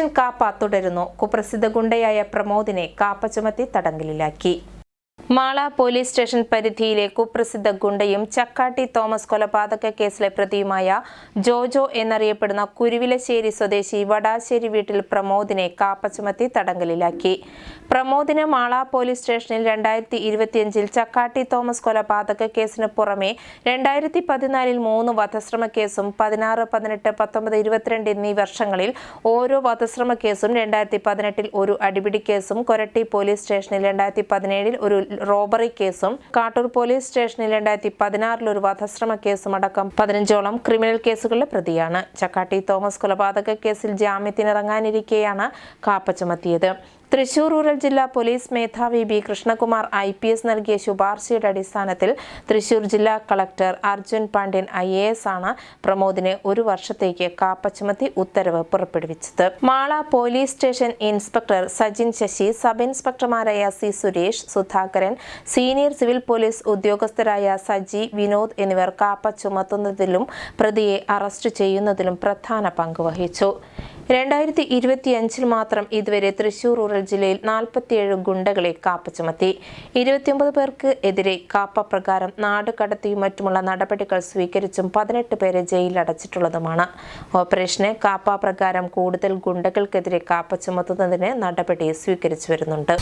Operation KAAPA തുടരുന്നു. കുപ്രസിദ്ധ ഗുണ്ടയായ പ്രമോദിനെ കാപ്പ ചുമത്തി തടങ്കലിലാക്കി. മാള പോലീസ് സ്റ്റേഷൻ പരിധിയിലെ കുപ്രസിദ്ധ ഗുണ്ടയും ചക്കാട്ടി തോമസ് കൊലപാതക കേസിലെ പ്രതിയുമായ ജോജോ എന്നറിയപ്പെടുന്ന കുരുവിലശ്ശേരി സ്വദേശി വടാശ്ശേരി വീട്ടിൽ പ്രമോദിനെ കാപ്പ ചുമത്തി തടങ്കലിലാക്കി. പ്രമോദിനെ മാള പോലീസ് സ്റ്റേഷനിൽ രണ്ടായിരത്തി ഇരുപത്തിയഞ്ചിൽ ചക്കാട്ടി തോമസ് കൊലപാതക കേസിന് പുറമെ രണ്ടായിരത്തി പതിനാലിൽ മൂന്ന് വധശ്രമ കേസും പതിനാറ് പതിനെട്ട് പത്തൊമ്പത് ഇരുപത്തിരണ്ട് എന്നീ വർഷങ്ങളിൽ ഓരോ വധശ്രമ കേസും രണ്ടായിരത്തി പതിനെട്ടിൽ ഒരു അടിപിടി കേസും കൊരട്ടി പോലീസ് സ്റ്റേഷനിൽ രണ്ടായിരത്തി പതിനേഴിൽ ഒരു റോബറി കേസും കാട്ടൂർ പോലീസ് സ്റ്റേഷനിൽ രണ്ടായിരത്തി പതിനാറിൽ ഒരു വധശ്രമ കേസും അടക്കം പതിനഞ്ചോളം ക്രിമിനൽ കേസുകളിലെ പ്രതിയാണ്. ചക്കാട്ടി തോമസ് കൊലപാതക കേസിൽ ജാമ്യത്തിനിറങ്ങാനിരിക്കെയാണ് കാപ്പ ചുമത്തിയത്. തൃശൂർ റൂറൽ ജില്ലാ പോലീസ് മേധാവി B Krishnakumar I P S നൽകിയ ശുപാർശയുടെ അടിസ്ഥാനത്തിൽ തൃശൂർ ജില്ലാ collector Arjun Pandian I A S ആണ് പ്രമോദിനെ ഒരു വർഷത്തേക്ക് കാപ്പ ചുമത്തി ഉത്തരവ് പുറപ്പെടുവിച്ചത്. Mala police station inspector Sajin Sasi sub ഇൻസ്പെക്ടർമാരായ C Suresh Sudhakaran senior civil police ഉദ്യോഗസ്ഥരായ Saji Vinod എന്നിവർ കാപ്പ ചുമത്തുന്നതിലും പ്രതിയെ അറസ്റ്റ് ചെയ്യുന്നതിലും പ്രധാന പങ്ക് വഹിച്ചു. രണ്ടായിരത്തി ഇരുപത്തിയഞ്ചിൽ മാത്രം ഇതുവരെ തൃശൂർ റൂറൽ ജില്ലയിൽ നാൽപ്പത്തിയേഴ് ഗുണ്ടകളെ കാപ്പ ചുമത്തി ഇരുപത്തിയൊമ്പത് പേർക്ക് എതിരെ കാപ്പ പ്രകാരം നാടുകടത്തിയും മറ്റുമുള്ള നടപടികൾ സ്വീകരിച്ചും പതിനെട്ട് പേരെ ജയിലിലടച്ചിട്ടുള്ളതുമാണ്. ഓപ്പറേഷന് കാപ്പ പ്രകാരം കൂടുതൽ ഗുണ്ടകൾക്കെതിരെ കാപ്പ ചുമത്തുന്നതിന് നടപടി സ്വീകരിച്ചു വരുന്നുണ്ട്.